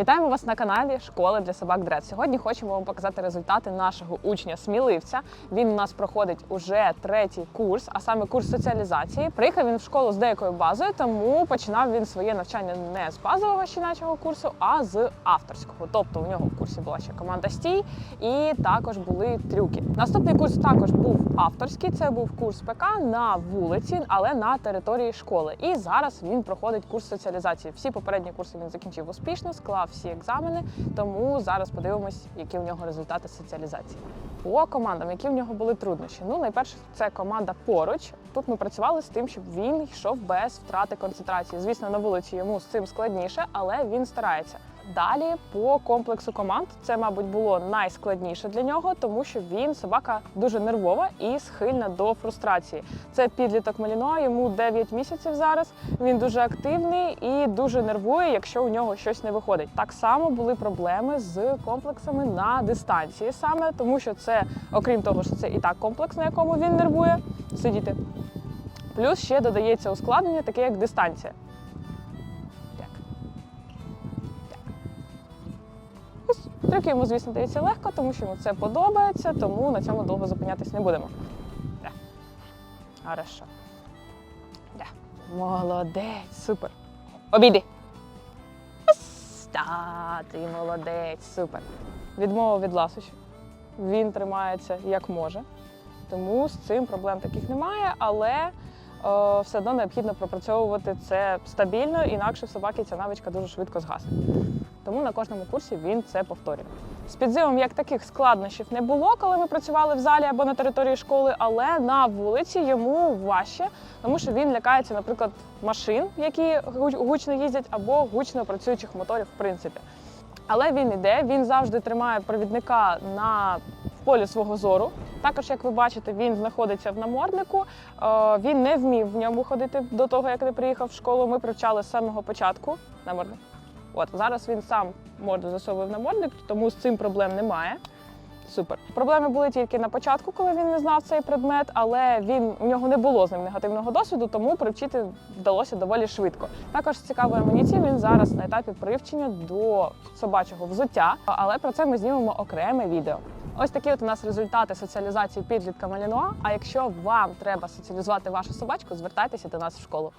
Вітаємо вас на каналі Школи для собак Дред. Сьогодні хочемо вам показати результати нашого учня сміливця. Він у нас проходить уже третій курс, а саме курс соціалізації. Приїхав він в школу з деякою базою, тому починав він своє навчання не з базового щенячого курсу, а з авторського. Тобто у нього в курсі була ще команда стій і також були трюки. Наступний курс також був авторський. Це був курс ПК на вулиці, але на території школи. І зараз він проходить курс соціалізації. Всі попередні курси він закінчив успішно, склав всі екзамени. Тому зараз подивимось, які в нього результати соціалізації. По командам, які в нього були труднощі. Ну, найперше, це команда поруч. Тут ми працювали з тим, щоб він йшов без втрати концентрації. Звісно, на вулиці йому з цим складніше, але він старається. Далі по комплексу команд це, мабуть, було найскладніше для нього, тому що він собака дуже нервова і схильна до фрустрації. Це підліток Маліно, йому 9 місяців зараз. Він дуже активний і дуже нервує, якщо у нього щось не виходить. Так само були проблеми з комплексами на дистанції, саме тому що це, окрім того, що це і так комплекс, на якому він нервує, сидіти. Плюс ще додається ускладнення, таке як дистанція. Ось трюки йому, звісно, дається легко, тому що йому це подобається, тому на цьому довго зупинятись не будемо. Да. Хорошо. Да. Молодець, супер. Обійди. Та, ти молодець, супер. Відмова від ласощів. Він тримається як може. Тому з цим проблем таких немає, але все одно необхідно пропрацьовувати це стабільно, інакше в собаки ця навичка дуже швидко згасне. Тому на кожному курсі він це повторює. З підзивом як таких складнощів не було, коли ми працювали в залі або на території школи, але на вулиці йому важче, тому що він лякається, наприклад, машин, які гучно їздять, або гучно працюючих моторів, в принципі. Але він іде, він завжди тримає провідника на в полі свого зору. Також, як ви бачите, він знаходиться в наморднику. Е, Він не вмів в ньому ходити до того, як не приїхав в школу. Ми привчали з самого початку намордник. От зараз він сам морду засовує в намордник, тому з цим проблем немає. Супер. Проблеми були тільки на початку, коли він не знав цей предмет, але він у нього не було з ним негативного досвіду, тому привчити вдалося доволі швидко. Також з цікавої він зараз на етапі привчення до собачого взуття, але про це ми знімемо окреме відео. Ось такі от у нас результати соціалізації підлітка Малінуа. А якщо вам треба соціалізувати вашу собачку, звертайтеся до нас в школу.